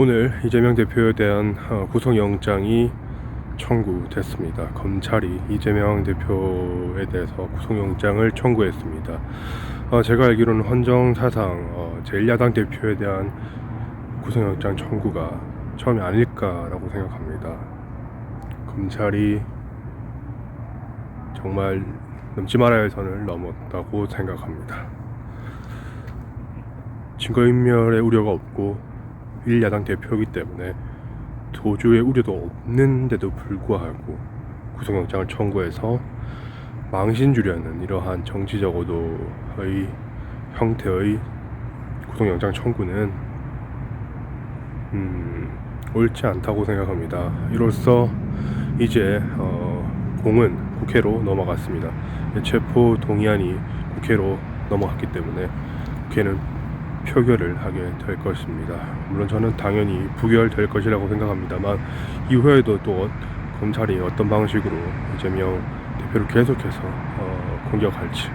오늘 이재명 대표에 대한 어, 구속영장이 청구됐습니다. 검찰이 이재명 대표에 대해서 구속영장을 청구했습니다. 어, 제가 알기로는 헌정사상 어, 제1야당 대표에 대한 구속영장 청구가 처음이 아닐까라고 생각합니다. 검찰이 정말 넘지 말아야 할 선을 넘었다고 생각합니다. 증거인멸의 우려가 없고 1야당 대표이기 때문에 도주의 우려도 없는데도 불구하고 구속영장을 청구해서 망신 주려는 이러한 정치적으로의 형태의 구속영장 청구는 음, 옳지 않다고 생각합니다. 이로써 이제 어, 공은 국회로 넘어갔습니다. 체포 동의안이 국회로 넘어갔기 때문에 국회는 표결을 하게 될 것입니다. 물론 저는 당연히 부결될 것이라고 생각합니다만 이후에도 또 검찰이 어떤 방식으로 이재명 대표를 계속해서 어, 공격할지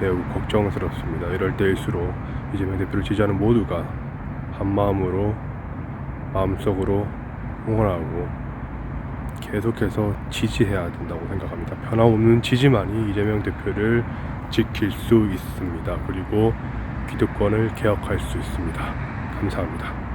매우 걱정스럽습니다. 이럴 때일수록 이재명 대표를 지지하는 모두가 한 마음으로 마음속으로 응원하고 계속해서 지지해야 된다고 생각합니다. 변함없는 지지만이 이재명 대표를 지킬 수 있습니다. 그리고 기득권을 개혁할 수 있습니다. 감사합니다.